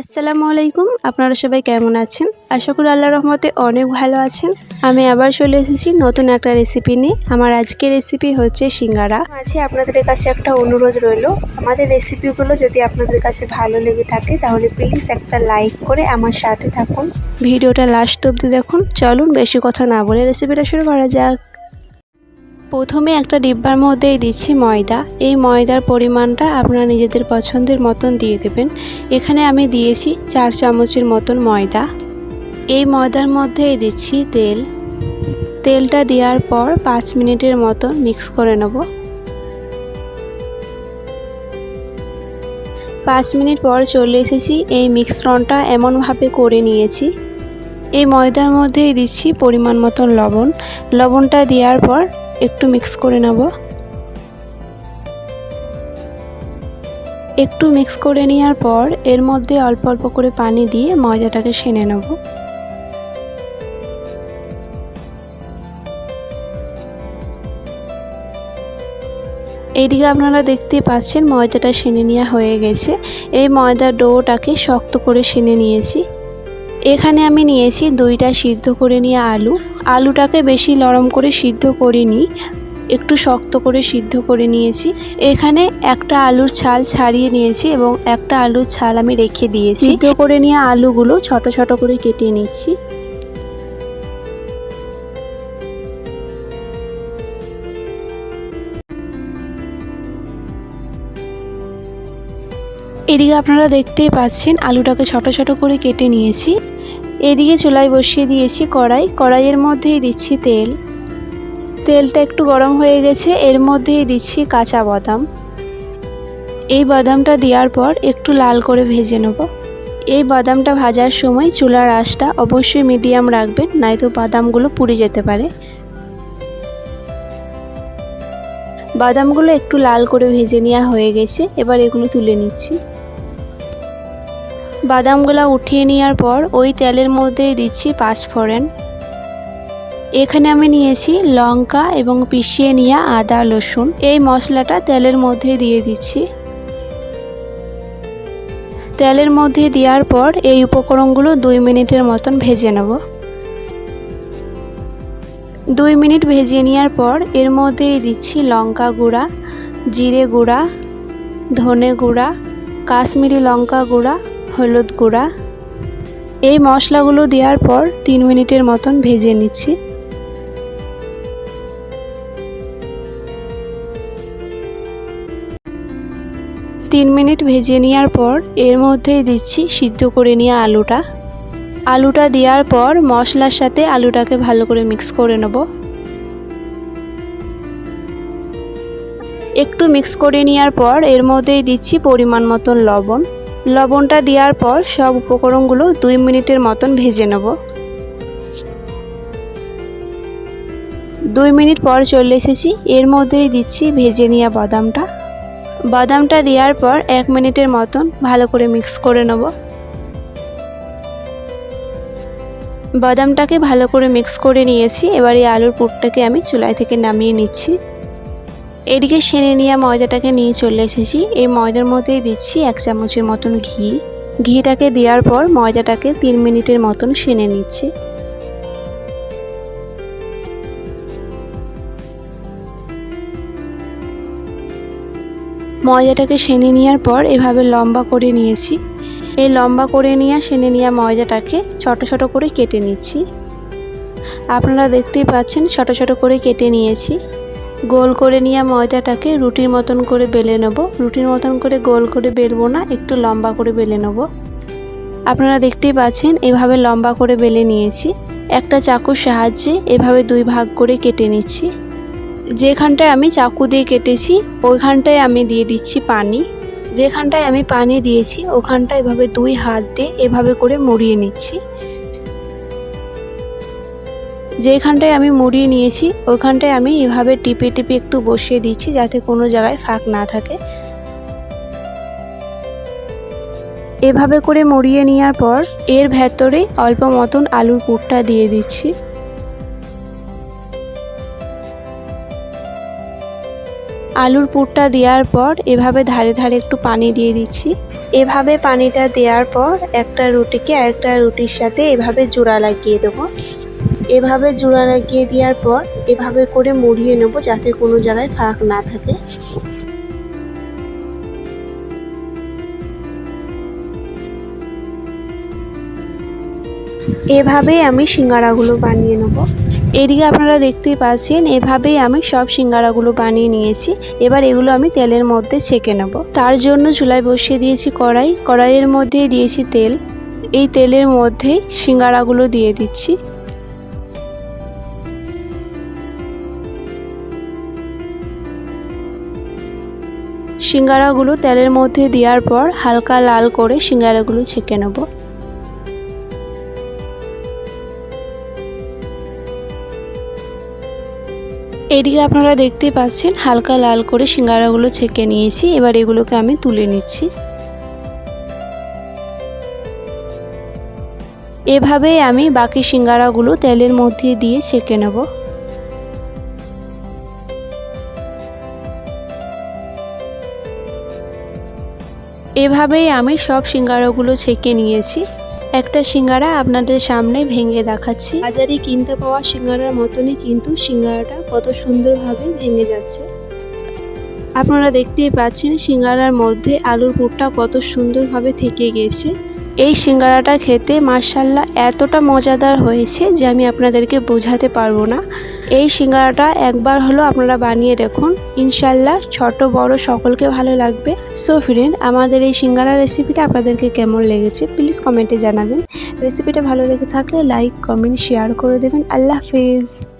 আসসালামু আলাইকুম, আপনারা সবাই কেমন আছেন? আশা করি আল্লাহ রহমতে অনেক ভালো আছেন। আমি আবার চলে এসেছি নতুন একটা রেসিপি নিয়ে। আমার আজকের রেসিপি হচ্ছে সিঙ্গারা। আছে আপনাদের কাছে একটা অনুরোধ রইল। আমাদের রেসিপিগুলো যদি আপনাদের কাছে ভালো লেগে থাকে, তাহলে প্লিজ একটা লাইক করে আমার সাথে থাকুন। ভিডিওটা লাস্ট অব্দি দেখুন। চলুন, বেশি কথা না বলে রেসিপিটা শুরু করা যাক। প্রথমে একটা ডিব্বার মধ্যেই দিচ্ছি ময়দা। এই ময়দার পরিমাণটা আপনারা নিজেদের পছন্দের মতন দিয়ে দেবেন। এখানে আমি দিয়েছি চার চামচের মতন ময়দা। এই ময়দার মধ্যেই দিচ্ছি তেল। তেলটা দেওয়ার পর পাঁচ মিনিটের মতো মিক্স করে নেব। পাঁচ মিনিট পর চলে এসেছি। এই মিশ্রণটা এমনভাবে করে নিয়েছি। এই ময়দার মধ্যেই দিচ্ছি পরিমাণ মতন লবণ। লবণটা দেওয়ার পর একটু মিক্স করে নেব। একটু মিক্স করে নেওয়ার পর এর মধ্যে অল্প অল্প করে পানি দিয়ে ময়দাটাকে সেনে নেব। এইদিকে আপনারা দেখতে পাচ্ছেন ময়দাটা সেনে নেওয়া হয়ে গেছে। এই ময়দার ডোটাকে শক্ত করে সেনে নিয়েছি। এখানে আমি নিয়েছি দুইটা সিদ্ধ করে নিয়ে আলু। আলুটাকে বেশি নরম করে সিদ্ধ করিনি, একটু শক্ত করে সিদ্ধ করে নিয়েছি। এখানে একটা আলুর ছাল ছাড়িয়ে নিয়েছি এবং একটা আলুর ছাল আমি রেখে দিয়েছি। সিদ্ধ করে নিয়ে আলুগুলো ছোট ছোট করে কেটে নিচ্ছি। এদিকে আপনারা দেখতেই পাচ্ছেন, আলুটাকে ছোট ছোট করে কেটে নিয়েছি। এদিকে চুলায় বসিয়ে দিয়েছি কড়াই। কড়াইয়ের মধ্যেই দিচ্ছি তেল। তেলটা একটু গরম হয়ে গেছে, এর মধ্যেই দিচ্ছি কাঁচা বাদাম। এই বাদামটা দেওয়ার পর একটু লাল করে ভেজে নেব। এই বাদামটা ভাজার সময় চুলার আঁশটা অবশ্যই মিডিয়াম রাখবেন নয়তো বাদামগুলো পুড়ে যেতে পারে। বাদামগুলো একটু লাল করে ভেজে নেওয়া হয়ে গেছে, এবার এগুলো তুলে নিচ্ছি। বাদামগুলো উঠিয়ে নেওয়ার পর ওই তেলের মধ্যেই দিচ্ছি পাঁচফোড়ন। এখানে আমি নিয়েছি লঙ্কা এবং পিষিয়ে নেওয়া আদা, রসুন। এই মশলাটা তেলের মধ্যে দিয়ে দিচ্ছি। তেলের মধ্যে দেওয়ার পর এই উপকরণগুলো দুই মিনিটের মতন ভেজে নেব। দুই মিনিট ভেজে নেওয়ার পর এর মধ্যেই দিচ্ছি লঙ্কা গুঁড়া, জিরে গুঁড়া, ধনে গুঁড়া, কাশ্মীরি লঙ্কা গুঁড়া হলুদ গুঁড়া। এই মশলাগুলো দেওয়ার পর তিন মিনিটের মতন ভেজে নিচ্ছি। তিন মিনিট ভেজে নেওয়ার পর এর মধ্যেই দিচ্ছি সিদ্ধ করে নেওয়া আলুটা। আলুটা দেওয়ার পর মশলার সাথে আলুটাকে ভালো করে মিক্স করে নেব। একটু মিক্স করে নেওয়ার পর এর মধ্যেই দিচ্ছি পরিমাণ মতন লবণ। লবণটা দেওয়ার পর সব উপকরণগুলো দুই মিনিটের মতন ভেজে নেব। দুই মিনিট পর চলে এসেছি। এর মধ্যেই দিচ্ছি ভেজে নেওয়া বাদামটা। বাদামটা দেওয়ার পর এক মিনিটের মতন ভালো করে মিক্স করে নেব। বাদামটাকে ভালো করে মিক্স করে নিয়েছি। এবার এই আলুর পুরটাকে আমি চুলাই থেকে নামিয়ে নিচ্ছি। এদিকে সেনে নেওয়া ময়দাটাকে নিয়ে চলে এসেছি। এই ময়দার মধ্যেই দিচ্ছি এক চামচের মতন ঘি। ঘিটাকে দেওয়ার পর ময়দাটাকে তিন মিনিটের মতন সেনে নিচ্ছি। ময়দাটাকে সেনে নেওয়ার পর এভাবে লম্বা করে নিয়েছি। এই লম্বা করে নেওয়া সেনে নেওয়া ময়দাটাকে ছোট ছোট করে কেটে নিচ্ছি। আপনারা দেখতেই পাচ্ছেন ছোট ছোট করে কেটে নিয়েছি। গোল করে নিয়ে ময়দাটাকে রুটির মতন করে বেলে নেব। রুটির মতন করে গোল করে বেলবো না, একটু লম্বা করে বেলে নেব। আপনারা দেখতেই পাচ্ছেন, এভাবে লম্বা করে বেলে নিয়েছি। একটা চাকুর সাহায্যে এভাবে দুই ভাগ করে কেটে নিচ্ছি। যেখানটায় আমি চাকু দিয়ে কেটেছি, ওইখানটায় আমি দিয়ে দিচ্ছি পানি। যেখানটায় আমি পানি দিয়েছি ওখানটা এভাবে দুই হাত দিয়ে এভাবে করে মুড়িয়ে নিচ্ছি। যেখানটায় আমি মুড়িয়ে নিয়েছি ওইখানটায় আমি এভাবে টিপে টিপে একটু বসিয়ে দিচ্ছি যাতে কোনো জায়গায় ফাঁক না থাকে। এভাবে করে মুড়িয়ে নেওয়ার পর এর ভেতরে অল্প মতন আলুর পুরটা দিয়ে দিচ্ছি। আলুর পুরটা দেওয়ার পর এভাবে ধারে ধারে একটু পানি দিয়ে দিচ্ছি। এভাবে পানিটা দেওয়ার পর একটা রুটিকে আরেকটা রুটির সাথে এভাবে জোড়া লাগিয়ে দেবো। এভাবে জোড়া লাগিয়ে দেওয়ার পর এভাবে করে মুড়িয়ে নেব যাতে কোনো জায়গায় ফাঁক না থাকে। এভাবেই আমি সিঙ্গারাগুলো বানিয়ে নেব। এদিকে আপনারা দেখতেই পাচ্ছেন, এভাবেই আমি সব সিঙ্গারাগুলো বানিয়ে নিয়েছি। এবার এগুলো আমি তেলের মধ্যে ছেঁকে নেব। তার জন্য চুলায় বসিয়ে দিয়েছি কড়াই। কড়াইয়ের মধ্যে দিয়েছি তেল। এই তেলের মধ্যে সিঙ্গারাগুলো দিয়ে দিচ্ছি। সিঙ্গারাগুলো তেলের মধ্যে দেওয়ার পর হালকা লাল করে সিঙ্গারাগুলো ছেঁকে নেব। এদিকে আপনারা দেখতে পাচ্ছেন হালকা লাল করে সিঙ্গারাগুলো ছেঁকে নিয়েছি, এবার এগুলোকে আমি তুলে নিচ্ছি। এভাবেই আমি বাকি সিঙ্গারাগুলো তেলের মধ্যে দিয়ে ছেঁকে নেব। এভাবেই আমি সব সিঙ্গারাগুলো ছেঁকে নিয়েছি। একটা সিঙ্গারা আপনাদের সামনে ভেঙে দেখাচ্ছি। বাজারে কিনতে পাওয়া সিঙ্গারার মতনই কিন্তু সিঙ্গারাটা কত সুন্দরভাবে ভেঙে যাচ্ছে। আপনারা দেখতেই পাচ্ছেন সিঙ্গারার মধ্যে আলুর পুরটা কত সুন্দরভাবে থেকে গেছে। এই সিঙ্গারাটা খেতে মার্শাল্লাহ এতটা মজাদার হয়েছে যে আমি আপনাদেরকে বোঝাতে পারব না। এই সিঙ্গারাটা একবার হলো আপনারা বানিয়ে দেখুন। ইনশাল্লাহ ছোট, বড় সকলকে ভালো লাগবে। সো ফ্রেন্ড আমাদের এই সিঙ্গারা রেসিপিটা আপনাদেরকে কেমন লেগেছে প্লিজ কমেন্টে জানাবেন। রেসিপিটা ভালো লেগে থাকলে লাইক কমেন্ট শেয়ার করে দেবেন। আল্লাহ হাফিজ।